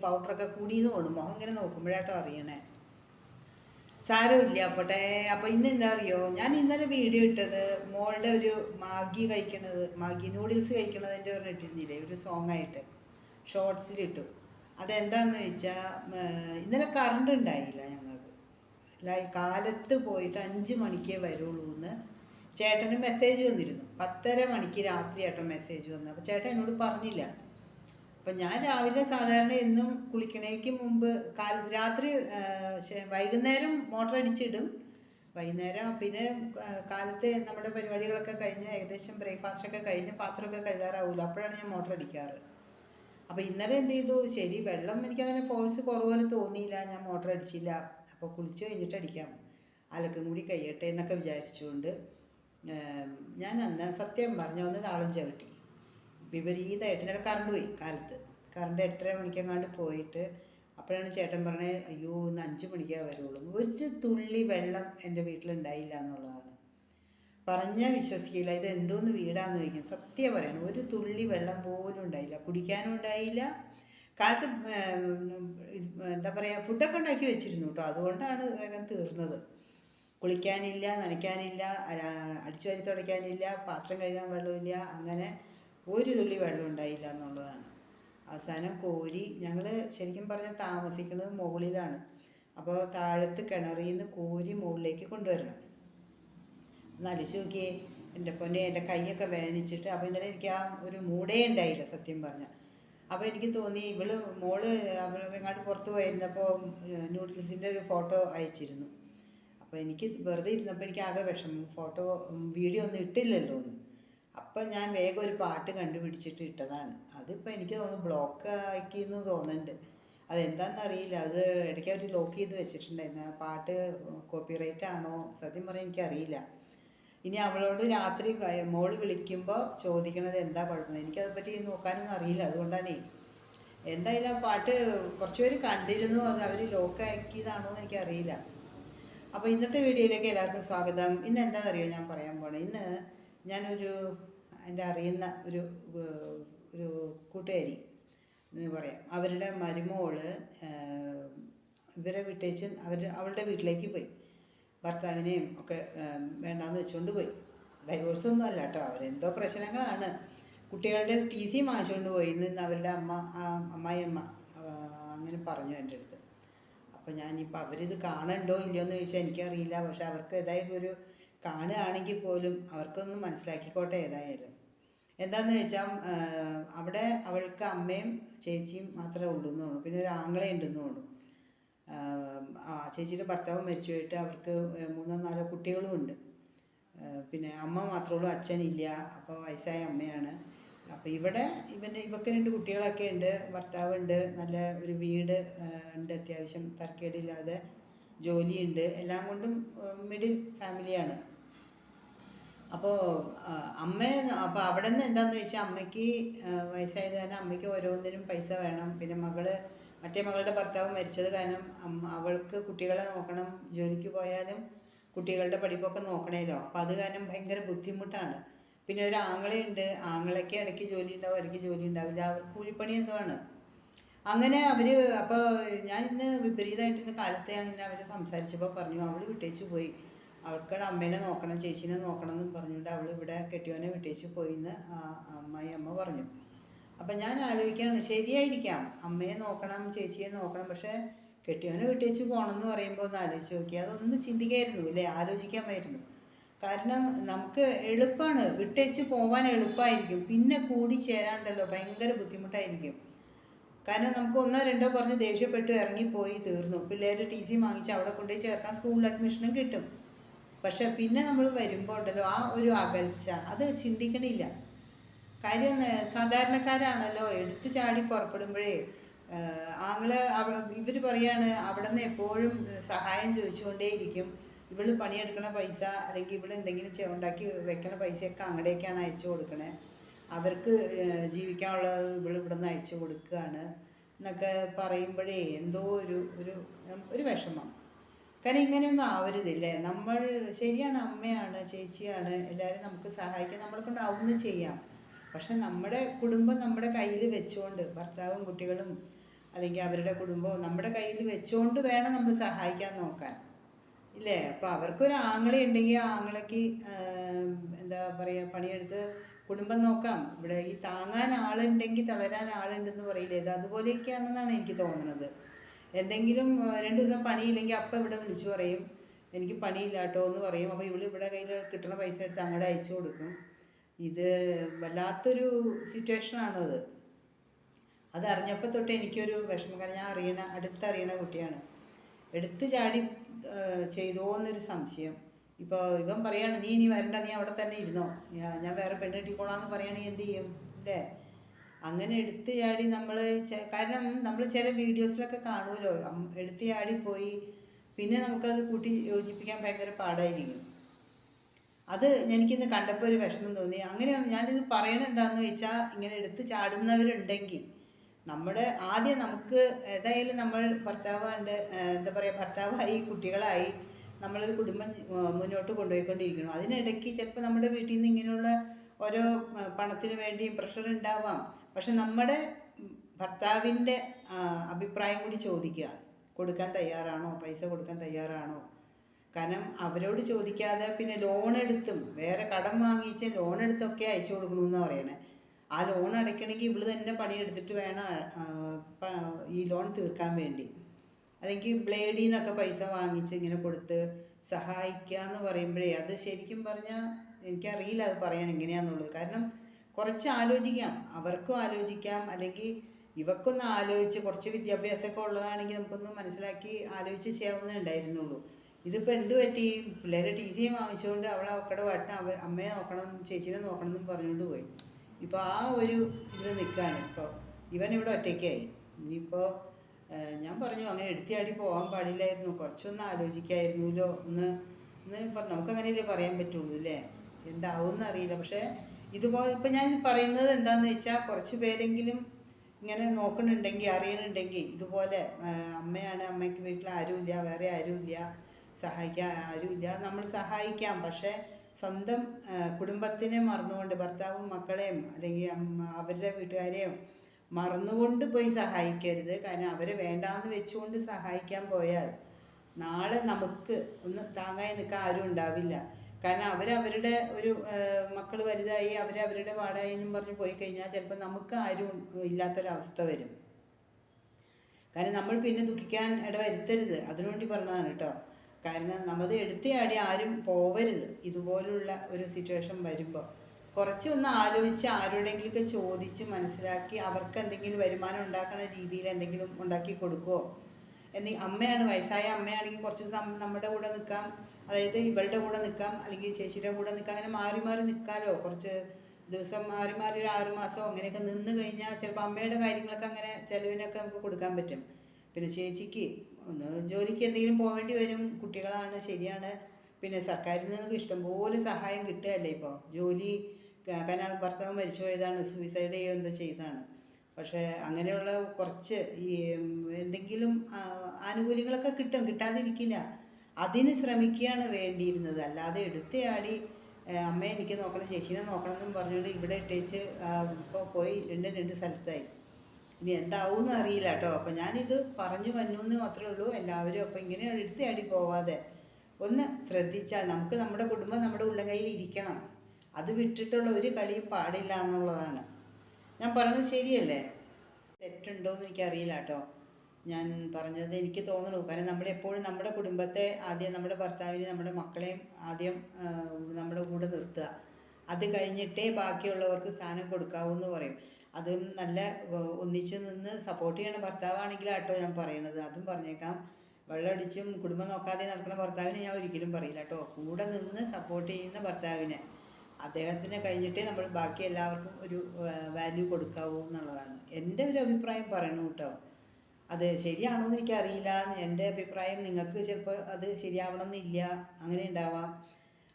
പൗഡറൊക്കെ കൂടിയെന്ന് തോന്നും മുഖം ഇങ്ങനെ നോക്കുമ്പോഴാട്ടോ അറിയണേ. സാരമില്ല അപ്പോട്ടെ അപ്പോൾ ഇന്ന് എന്താ അറിയോ? ഞാൻ ഇന്നലെ വീഡിയോ ഇട്ടത് മോളുടെ ഒരു മാഗി കഴിക്കണത് മാഗി നൂഡിൽസ് കഴിക്കണതിന്റെ ഒരു ഇട്ടിരുന്നില്ലേ ഒരു സോങ് ആയിട്ട്. ഷോർട്സിലിട്ടു അതെന്താന്ന് വെച്ചാൽ ഇന്നലെ കറണ്ട് ഉണ്ടായില്ല ഞങ്ങൾക്ക്. ലൈ- കാലത്ത് പോയിട്ട് അഞ്ച് മണിക്കേ വരുള്ളൂ എന്ന് ചേട്ടന് മെസ്സേജ് വന്നിരുന്നു. പത്തര മണിക്ക് രാത്രി ആട്ടോ മെസ്സേജ് വന്നു അപ്പോൾ ചേട്ടൻ എന്നോട് പറഞ്ഞില്ല. അപ്പം ഞാൻ രാവിലെ സാധാരണ എന്നും കുളിക്കണേക്ക് മുമ്പ് കാല രാത്രി വൈകുന്നേരം മോട്ടർ അടിച്ചിടും. വൈകുന്നേരം പിന്നെ കാലത്തെ നമ്മുടെ പരിപാടികളൊക്കെ കഴിഞ്ഞ് ഏകദേശം ബ്രേക്ക്ഫാസ്റ്റ് ഒക്കെ കഴിഞ്ഞ് പാത്രമൊക്കെ കഴുകാറാവില്ല അപ്പോഴാണ് ഞാൻ മോട്ടർ അടിക്കാറ്. അപ്പോൾ ഇന്നലെ എന്ത് ചെയ്തു ശരി വെള്ളം എനിക്കങ്ങനെ ഫോഴ്സ് കുറവുപോലെ തോന്നിയില്ല ഞാൻ മോട്ടർ അടിച്ചില്ല. അപ്പോൾ കുളിച്ച് കഴിഞ്ഞിട്ട് അടിക്കാം. അലക്കും കൂടി കഴിയട്ടെ എന്നൊക്കെ വിചാരിച്ചുകൊണ്ട് ഞാൻ അന്ന് സത്യം പറഞ്ഞു ഒന്ന് താളം ചവിട്ടി വിപരീതമായിട്ട് ഇന്നലെ കറണ്ട് പോയി കാലത്ത്. കറണ്ട് എട്ടര മണിക്കെങ്ങാണ്ട് പോയിട്ട് അപ്പോഴാണ് ചേട്ടൻ പറഞ്ഞത് അയ്യോ ഇന്ന് അഞ്ച് മണിക്കേ വരുള്ളൂ. ഒരു തുള്ളി വെള്ളം എന്റെ വീട്ടിലുണ്ടായില്ല എന്നുള്ളതാണ്. പറഞ്ഞാൽ വിശ്വസിക്കില്ല. ഇത് എന്തോന്ന് വീടാന്ന് ചോദിക്കും. സത്യം പറയണം. ഒരു തുള്ളി വെള്ളം പോലും ഉണ്ടായില്ല. കുടിക്കാനും ഉണ്ടായില്ല. കാലത്ത് എന്താ പറയുക ഫുഡൊക്കെ ഉണ്ടാക്കി വെച്ചിരുന്നു കേട്ടോ അതുകൊണ്ടാണ് വേഗം തീർന്നത്. കുളിക്കാനില്ല നനയ്ക്കാനില്ല അടിച്ചു വാരി തുടയ്ക്കാനില്ല പാത്രം കഴുകാൻ വെള്ളമില്ല അങ്ങനെ ഒരു തുള്ളി വെള്ളം ഉണ്ടായില്ല എന്നുള്ളതാണ്. അവസാനം കോരി ഞങ്ങൾ ശരിക്കും പറഞ്ഞാൽ താമസിക്കുന്നത് മുകളിലാണ്. അപ്പോൾ താഴത്ത് കിണറിൽ നിന്ന് കോരി മുകളിലേക്ക് കൊണ്ടുവരണം. ആലോചിച്ച് നോക്കിയേ എന്റെ പൊന്നെ എന്റെ കൈയൊക്കെ വേദനിച്ചിട്ട് അപ്പോൾ ഇന്നലെ എനിക്ക് ആ ഒരു മൂടേ ഉണ്ടായില്ല സത്യം പറഞ്ഞാൽ അപ്പോൾ എനിക്ക് തോന്നി ഇവൾ മോൾ അവൾ എങ്ങാണ്ട് പുറത്ത് പോയിരുന്നപ്പോൾ ഒരു ഫോട്ടോ അയച്ചിരുന്നു. അപ്പോൾ എനിക്ക് വെറുതെ ഇരുന്നപ്പോൾ എനിക്ക് ആകെ വിഷമം. ഫോട്ടോ വീഡിയോ ഒന്നും ഇട്ടില്ലല്ലോ എന്ന് അപ്പം ഞാൻ വേഗം ഒരു പാട്ട് കണ്ടുപിടിച്ചിട്ട് ഇട്ടതാണ്. അതിപ്പോൾ എനിക്ക് തോന്നുന്നു ബ്ലോക്ക് ആക്കിയെന്ന് തോന്നുന്നുണ്ട്. അതെന്താണെന്ന് അറിയില്ല അത് ഇടയ്ക്ക് അവർ ലോക്ക് ചെയ്ത് വെച്ചിട്ടുണ്ടായിരുന്നു. ആ പാട്ട് കോപ്പിറൈറ്റ് ആണോ? സത്യം പറയാൻ എനിക്കറിയില്ല. ഇനി അവളോട് രാത്രി മോൾ വിളിക്കുമ്പോൾ ചോദിക്കണത് എന്താ കുഴപ്പം? എനിക്കതിനെപ്പറ്റി നോക്കാനൊന്നും അറിയില്ല. അതുകൊണ്ടാണേ. എന്തായാലും ആ പാട്ട് കുറച്ച് പേര് കണ്ടിരുന്നു. അത് അവർ ലോക്ക് ആക്കിയതാണോ എന്ന് എനിക്കറിയില്ല. അപ്പോൾ ഇന്നത്തെ വീഡിയോയിലേക്ക് എല്ലാവർക്കും സ്വാഗതം. ഇന്ന് എന്താണെന്നറിയോ ഞാൻ പറയാൻ പോണേ? ഇന്ന് ഞാനൊരു എന്റെ അറിയുന്ന ഒരു ഒരു കൂട്ടുകാരി എന്ന് പറയാം. അവരുടെ മരുമോൾ ഇവരെ വിട്ടേച്ച് അവർ അവളുടെ വീട്ടിലേക്ക് പോയി. ഭർത്താവിനെയും ഒക്കെ വേണ്ടാന്ന് വെച്ചുകൊണ്ട് പോയി. ഡൈവോഴ്സ് ഒന്നും അല്ല കേട്ടോ. അവരെന്തോ പ്രശ്നങ്ങളാണ്. കുട്ടികളുടെ ടി സി മാച്ചുകൊണ്ട് പോയി നിന്ന് അവരുടെ അമ്മ അമ്മായിയമ്മ അങ്ങനെ പറഞ്ഞു എന്റെ അടുത്ത്. അപ്പോൾ ഞാനിപ്പോൾ അവരിത് കാണണ്ടോ ഇല്ലയോ എന്ന് ചോദിച്ചാൽ എനിക്കറിയില്ല. പക്ഷെ അവർക്ക് ഏതായാലും ഒരു കാണുകയാണെങ്കിൽ പോലും അവർക്കൊന്ന് മനസ്സിലാക്കിക്കോട്ടെ ഏതായാലും. എന്താന്ന് വെച്ചാൽ അവിടെ അവൾക്ക് അമ്മയും ചേച്ചിയും മാത്രമേ ഉള്ളൂ എന്ന് തോന്നുന്നു പിന്നെ ഒരു ആങ്ങളെ ഉണ്ടെന്ന് ആഹ് ആ ചേച്ചിയുടെ ഭർത്താവ് മരിച്ചു പോയിട്ട് അവർക്ക് മൂന്നോ നാലോ കുട്ടികളും ഉണ്ട്. പിന്നെ അമ്മ മാത്രമേ ഉള്ളൂ അച്ഛനില്ല. അപ്പോൾ വയസ്സായ അമ്മയാണ്. അപ്പോൾ ഇവിടെ ഇവന് ഇവക്ക് രണ്ട് കുട്ടികളൊക്കെ ഉണ്ട് ഭർത്താവ് ഉണ്ട് നല്ല ഒരു വീട് ഉണ്ട് അത്യാവശ്യം തരക്കേടില്ലാതെ ജോലിയുണ്ട്. എല്ലാം കൊണ്ടും മിഡിൽ ഫാമിലിയാണ്. അപ്പോൾ അമ്മ അപ്പോൾ അവിടെ നിന്ന് എന്താണെന്ന് വെച്ചാൽ അമ്മയ്ക്ക് വയസ്സായത് കാരണം അമ്മയ്ക്ക് ഓരോന്നിനും പൈസ വേണം. പിന്നെ മകൾ മറ്റേ മകളുടെ ഭർത്താവ് മരിച്ചത് കാരണം അവൾക്ക് കുട്ടികളെ നോക്കണം ജോലിക്ക് പോയാലും കുട്ടികളുടെ പഠിപ്പൊക്കെ നോക്കണേലോ. അപ്പോൾ അത് കാരണം ഭയങ്കര ബുദ്ധിമുട്ടാണ്. പിന്നെ ഒരു ആങ്ങളയുണ്ട്. ആങ്ങളയ്ക്ക് ഇടയ്ക്ക് ജോലി ഉണ്ടാവും ഇടയ്ക്ക് ജോലി ഉണ്ടാവില്ല അവർ കൂലിപ്പണി എന്തോ ആണ് അങ്ങനെ അവർ അപ്പോൾ ഞാൻ ഇന്ന് വിപരീതമായിട്ട് ഇന്ന് കാലത്തെ അങ്ങനെ അവർ സംസാരിച്ചപ്പോൾ പറഞ്ഞു അവൾ വിട്ടേച്ച് പോയി. അവൾക്കടെ അമ്മേനെ നോക്കണം ചേച്ചീനെ നോക്കണം എന്നും പറഞ്ഞുകൊണ്ട് അവൾ ഇവിടെ കെട്ടിയവനെ വിട്ടേച്ച് പോയിന്ന് അമ്മായി അമ്മ പറഞ്ഞു. അപ്പം ഞാൻ ആലോചിക്കുകയാണ് ശരിയായിരിക്കാം. അമ്മയെ നോക്കണം ചേച്ചിയെ നോക്കണം പക്ഷേ കെട്ടിയവനെ വിട്ടേച്ച് പോകണം എന്ന് പറയുമ്പോൾ ഒന്ന് ആലോചിച്ച് നോക്കി അതൊന്ന് ചിന്തിക്കായിരുന്നു അല്ലേ? ആലോചിക്കാമായിരുന്നു. കാരണം നമുക്ക് എളുപ്പമാണ് വിട്ടേച്ച് പോവാൻ എളുപ്പമായിരിക്കും പിന്നെ കൂടി ചേരാണ്ടല്ലോ ഭയങ്കര ബുദ്ധിമുട്ടായിരിക്കും. കാരണം നമുക്ക് ഒന്നോ രണ്ടോ പറഞ്ഞ് ദേഷ്യപ്പെട്ട് ഇറങ്ങിപ്പോയി തീർന്നു. പിള്ളേർ ടി സി വാങ്ങിച്ച് അവിടെ കൊണ്ടുപോയി ചേർക്കാൻ സ്കൂളിൽ അഡ്മിഷനും കിട്ടും. പക്ഷെ പിന്നെ നമ്മൾ വരുമ്പോൾ ഉണ്ടല്ലോ ആ ഒരു അകൽച്ച അത് ചിന്തിക്കണില്ല. കാര്യം സാധാരണക്കാരാണല്ലോ എടുത്തു ചാടി പുറപ്പെടുമ്പോഴേ ആങ്ങൾ ഇവർ പറയാണ് അവിടെ നിന്ന് എപ്പോഴും സഹായം ചോദിച്ചുകൊണ്ടേയിരിക്കും. ഇവൾ പണിയെടുക്കണ പൈസ അല്ലെങ്കിൽ ഇവിടെ എന്തെങ്കിലും ഉണ്ടാക്കി വെക്കണ പൈസയൊക്കെ അങ്ങടേക്കാണ് അയച്ചു കൊടുക്കണേ. അവർക്ക് ജീവിക്കാനുള്ളത് ഇവൾ ഇവിടെ നിന്ന് അയച്ചു കൊടുക്കുകയാണ്. എന്നൊക്കെ പറയുമ്പോഴേ എന്തോ ഒരു ഒരു ഒരു വിഷമം. കാരണം ഇങ്ങനെയൊന്നും ആവരുതില്ലേ? നമ്മൾ ശരിയാണ് അമ്മയാണ് ചേച്ചിയാണ് എല്ലാവരും നമുക്ക് സഹായിക്കാൻ നമ്മളെ കൊണ്ടാവുന്ന ചെയ്യാം. പക്ഷെ നമ്മുടെ കുടുംബം നമ്മുടെ കയ്യിൽ വെച്ചുകൊണ്ട് ഭർത്താവും കുട്ടികളും അല്ലെങ്കിൽ അവരുടെ കുടുംബവും നമ്മുടെ കയ്യിൽ വെച്ചുകൊണ്ട് വേണം നമ്മൾ സഹായിക്കാൻ നോക്കാൻ. ഇല്ലേ? അപ്പോൾ അവർക്കൊരു ആങ്ങളെ ഉണ്ടെങ്കിൽ ആങ്ങളയ്ക്ക് എന്താ പറയുക പണിയെടുത്ത് കുടുംബം നോക്കാം. ഇവിടെ ഈ താങ്ങാൻ ആളുണ്ടെങ്കിൽ തളരാൻ ആളുണ്ടെന്ന് പറയില്ലേ? ഇത് അതുപോലെയൊക്കെയാണെന്നാണ് എനിക്ക് തോന്നുന്നത് എന്തെങ്കിലും രണ്ട് ദിവസം പണിയില്ലെങ്കിൽ അപ്പം ഇവിടെ വിളിച്ചു പറയും. എനിക്ക് പണിയില്ല കേട്ടോ എന്ന് പറയും. അപ്പോൾ ഇവൾ ഇവിടെ കയ്യിൽ കിട്ടുന്ന പൈസ എടുത്ത് അങ്ങോട്ട് അയച്ചു കൊടുക്കും. ഇത് വല്ലാത്തൊരു സിറ്റുവേഷനാണത്. അത് അറിഞ്ഞപ്പോൾ തൊട്ട് എനിക്കൊരു വിഷമം. കാരണം ഞാൻ അറിയണ അടുത്തറിയണ കുട്ടിയാണ്. എടുത്തു ചാടി ചെയ്തോന്നൊരു സംശയം. ഇപ്പോൾ ഇവൻ പറയാണ് നീ ഇനി വരണ്ട. നീ അവിടെ തന്നെ ഇരുന്നോ. ഞാൻ വേറെ പെണ്ണ് കിട്ടിക്കോളാം എന്ന് പറയുകയാണെങ്കിൽ എന്ത് ചെയ്യും? അല്ലേ? അങ്ങനെ എടുത്തു ചാടി നമ്മൾ കാരണം നമ്മൾ ചില വീഡിയോസിലൊക്കെ കാണുമല്ലോ എടുത്തു ചാടി പോയി പിന്നെ നമുക്കത് കൂട്ടി യോജിപ്പിക്കാൻ ഭയങ്കര പാടായിരിക്കും. അത് എനിക്കിന്ന് കണ്ടപ്പോൾ ഒരു വിഷമം തോന്നി. അങ്ങനെ ഞാനിത് പറയണത് എന്താണെന്ന് വെച്ചാൽ ഇങ്ങനെ എടുത്ത് ചാടുന്നവരുണ്ടെങ്കിൽ നമ്മുടെ ആദ്യം നമുക്ക് ഏതായാലും നമ്മൾ ഭർത്താവാണ്ട് എന്താ പറയുക ഭർത്താവായി കുട്ടികളായി നമ്മളൊരു കുടുംബം മുന്നോട്ട് കൊണ്ടുപോയിക്കൊണ്ടിരിക്കണം അതിനിടയ്ക്ക് ചിലപ്പോൾ നമ്മുടെ വീട്ടിൽ നിന്ന് ഇങ്ങനെയുള്ള ഓരോ പണത്തിന് വേണ്ടിയും പ്രഷർ ഉണ്ടാവാം പക്ഷെ നമ്മുടെ ഭർത്താവിന്റെ അഭിപ്രായം കൂടി ചോദിക്കുക. കൊടുക്കാൻ തയ്യാറാണോ? പൈസ കൊടുക്കാൻ തയ്യാറാണോ? കാരണം അവരോട് ചോദിക്കാതെ പിന്നെ ലോൺ എടുത്തും വേറെ കടം വാങ്ങിച്ച് ലോൺ എടുത്തൊക്കെ അയച്ചു കൊടുക്കണമെന്നാണ് പറയണേ. ആ ലോൺ അടയ്ക്കണമെങ്കിൽ ഇവൾ തന്നെ പണിയെടുത്തിട്ട് വേണം ഈ ലോൺ തീർക്കാൻ വേണ്ടി. അല്ലെങ്കിൽ ബ്ലേഡിൽ നിന്നൊക്കെ പൈസ വാങ്ങിച്ച് ഇങ്ങനെ കൊടുത്ത് സഹായിക്കുക എന്ന് പറയുമ്പോഴേ അത് ശരിക്കും പറഞ്ഞാൽ എനിക്കറിയില്ല അത് പറയാൻ എങ്ങനെയാണെന്നുള്ളത് കാരണം കുറച്ച് ആലോചിക്കാം. അവർക്കും ആലോചിക്കാം. അല്ലെങ്കിൽ ഇവക്കൊന്ന് ആലോചിച്ച് കുറച്ച് വിദ്യാഭ്യാസമൊക്കെ ഉള്ളതാണെങ്കിൽ നമുക്കൊന്ന് മനസ്സിലാക്കി ആലോചിച്ച് ചെയ്യാവുന്നേ ഉണ്ടായിരുന്നുള്ളൂ. ഇതിപ്പോൾ എന്ത് പറ്റി? പിള്ളേരെ ടി സിയും വാങ്ങിച്ചുകൊണ്ട് അവളെ അവക്കടെ വാട്ടിന് അവ അമ്മയെ നോക്കണം ചേച്ചീനെ നോക്കണം എന്നും പറഞ്ഞുകൊണ്ട് പോയി. ഇപ്പോൾ ആ ഒരു ഇതിൽ നിൽക്കുകയാണ് ഇപ്പോൾ ഇവൻ ഇവിടെ ഒറ്റയ്ക്കായി. ഇനിയിപ്പോൾ ഞാൻ പറഞ്ഞു അങ്ങനെ എടുത്തിയാടി പോകാൻ പാടില്ലായിരുന്നു. കുറച്ചൊന്ന് ആലോചിക്കായിരുന്നല്ലോ ഒന്ന് എന്ന് പറഞ്ഞു നമുക്ക് അങ്ങനെയല്ലേ പറയാൻ പറ്റുള്ളൂ അല്ലേ? എന്താവും അറിയില്ല പക്ഷേ ഇതുപോലെ ഇപ്പം ഞാൻ പറയുന്നത് എന്താണെന്ന് വെച്ചാൽ കുറച്ച് പേരെങ്കിലും ഇങ്ങനെ നോക്കുന്നുണ്ടെങ്കിൽ അറിയണുണ്ടെങ്കിൽ ഇതുപോലെ അമ്മയാണ് അമ്മയ്ക്ക് വീട്ടിൽ ആരുമില്ല വേറെ ആരുമില്ല സഹായിക്കാൻ ആരുമില്ല നമ്മൾ സഹായിക്കാം. പക്ഷേ സ്വന്തം കുടുംബത്തിനെ മറന്നുകൊണ്ട് ഭർത്താവും മക്കളെയും അല്ലെങ്കിൽ അവരുടെ വീട്ടുകാരെയും മറന്നുകൊണ്ട് പോയി സഹായിക്കരുത്. കാരണം അവരെ വേണ്ടാന്ന് വെച്ചുകൊണ്ട് സഹായിക്കാൻ പോയാൽ നാളെ നമുക്ക് ഒന്ന് താങ്ങായി നിൽക്കാൻ ആരും ഉണ്ടാവില്ല. കാരണം അവരവരുടെ ഒരു മക്കൾ വലുതായി അവരവരുടെ പാടായി എന്നും പറഞ്ഞ് പോയി കഴിഞ്ഞാൽ ചിലപ്പോൾ നമുക്ക് ആരും ഇല്ലാത്തൊരവസ്ഥ വരും. കാരണം നമ്മൾ പിന്നെ ദുഃഖിക്കാൻ ഇടവരുത്തരുത്. അതിനുവേണ്ടി പറഞ്ഞതാണ് കേട്ടോ. കാരണം നമ്മൾ എടുത്തയാടി ആരും പോവരുത്. ഇതുപോലുള്ള ഒരു സിറ്റുവേഷൻ വരുമ്പോൾ കുറച്ച് ഒന്ന് ആലോചിച്ച് ആരോടെങ്കിലുമൊക്കെ ചോദിച്ച് മനസ്സിലാക്കി അവർക്ക് എന്തെങ്കിലും വരുമാനം ഉണ്ടാക്കുന്ന രീതിയിൽ എന്തെങ്കിലും ഉണ്ടാക്കി കൊടുക്കുമോ എന്നി അമ്മയാണ് വയസ്സായ അമ്മയാണെങ്കിൽ കുറച്ച് ദിവസം നമ്മുടെ കൂടെ നിൽക്കാം. അതായത് ഇവളുടെ കൂടെ നിൽക്കാം അല്ലെങ്കിൽ ചേച്ചിയുടെ കൂടെ നിൽക്കാം അങ്ങനെ മാറി മാറി നിൽക്കാമല്ലോ കുറച്ച് ദിവസം മാറി മാറി ഒരു ആറ് മാസം അങ്ങനെയൊക്കെ നിന്ന് കഴിഞ്ഞാൽ ചിലപ്പോൾ അമ്മയുടെ കാര്യങ്ങളൊക്കെ അങ്ങനെ ചിലവിനൊക്കെ നമുക്ക് കൊടുക്കാൻ പറ്റും. പിന്നെ ചേച്ചിക്ക് ഒന്ന് ജോലിക്ക് എന്തെങ്കിലും പോവേണ്ടി വരും കുട്ടികളാണ് ശരിയാണ്. പിന്നെ സർക്കാരിൽ നിന്നൊക്കെ ഇഷ്ടംപോലെ സഹായം കിട്ടുകയല്ലേ ഇപ്പോൾ. ജോലി കാരണം ഭർത്താവ് മരിച്ചു പോയതാണ് സൂയിസൈഡ് ചെയ്യുകയോ എന്തോ ചെയ്തതാണ്. പക്ഷേ അങ്ങനെയുള്ള കുറച്ച് ഈ എന്തെങ്കിലും ആനുകൂല്യങ്ങളൊക്കെ കിട്ടും കിട്ടാതിരിക്കില്ല. അതിന് ശ്രമിക്കുകയാണ് വേണ്ടിയിരുന്നത്. അല്ലാതെ എടുത്തയാടി അമ്മ എനിക്ക് നോക്കണം ചേച്ചീനെ നോക്കണം എന്നും പറഞ്ഞുകൊണ്ട് ഇവിടെ ഇട്ടേച്ച് ഇപ്പോൾ പോയി രണ്ടും രണ്ട് സ്ഥലത്തായി. ഇനി എന്താവും എന്ന് അറിയില്ല കേട്ടോ അപ്പം ഞാനിത് പറഞ്ഞു വന്നു എന്ന് മാത്രമേ ഉള്ളൂ. എല്ലാവരും അപ്പോൾ ഇങ്ങനെ എടുത്തയാടി പോവാതെ. ഒന്ന് ശ്രദ്ധിച്ചാൽ നമുക്ക് നമ്മുടെ കുടുംബം നമ്മുടെ ഉള്ളം കയ്യിൽ ഇരിക്കണം. അത് വിട്ടിട്ടുള്ള ഒരു കളിയും പാടില്ല എന്നുള്ളതാണ്. ഞാൻ പറഞ്ഞത് ശരിയല്ലേ? തെറ്റുണ്ടോ എന്ന് എനിക്കറിയില്ല കേട്ടോ ഞാൻ പറഞ്ഞത് എനിക്ക് തോന്നുന്നു. കാരണം നമ്മൾ എപ്പോഴും നമ്മുടെ കുടുംബത്തെ ആദ്യം നമ്മുടെ ഭർത്താവിനെ നമ്മുടെ മക്കളെയും ആദ്യം നമ്മുടെ കൂടെ നിർത്തുക. അത് കഴിഞ്ഞിട്ടേ ബാക്കിയുള്ളവർക്ക് സ്ഥാനം കൊടുക്കാവൂ എന്ന് പറയും. അതും നല്ല ഒന്നിച്ച് നിന്ന് സപ്പോർട്ട് ചെയ്യണ ഭർത്താവാണെങ്കിലാട്ടോ ഞാൻ പറയണത്. അതും പറഞ്ഞേക്കാം. വെള്ളമടിച്ചും കുടുംബം നോക്കാതെ നടക്കുന്ന ഭർത്താവിനെ ഞാൻ ഒരിക്കലും പറയില്ല കേട്ടോ. കൂടെ നിന്ന് സപ്പോർട്ട് ചെയ്യുന്ന ഭർത്താവിനെ. അദ്ദേഹത്തിനെ കഴിഞ്ഞിട്ടേ നമ്മൾ ബാക്കി എല്ലാവർക്കും ഒരു വാല്യൂ കൊടുക്കാവൂ എന്നുള്ളതാണ്. എന്റെ ഒരു അഭിപ്രായം പറയണു കേട്ടോ. അത് ശരിയാണോ എന്ന് എനിക്കറിയില്ല. എന്റെ അഭിപ്രായം നിങ്ങൾക്ക് ചിലപ്പോൾ അത് ശരിയാവണമെന്നില്ല. അങ്ങനെ ഉണ്ടാവാം.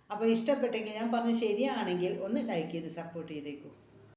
അപ്പോൾ ഇഷ്ടപ്പെട്ടെങ്കിൽ ഞാൻ പറഞ്ഞ ശരിയാണെങ്കിൽ ഒന്ന് ലൈക്ക് ചെയ്ത് സപ്പോർട്ട് ചെയ്തേക്കൂ.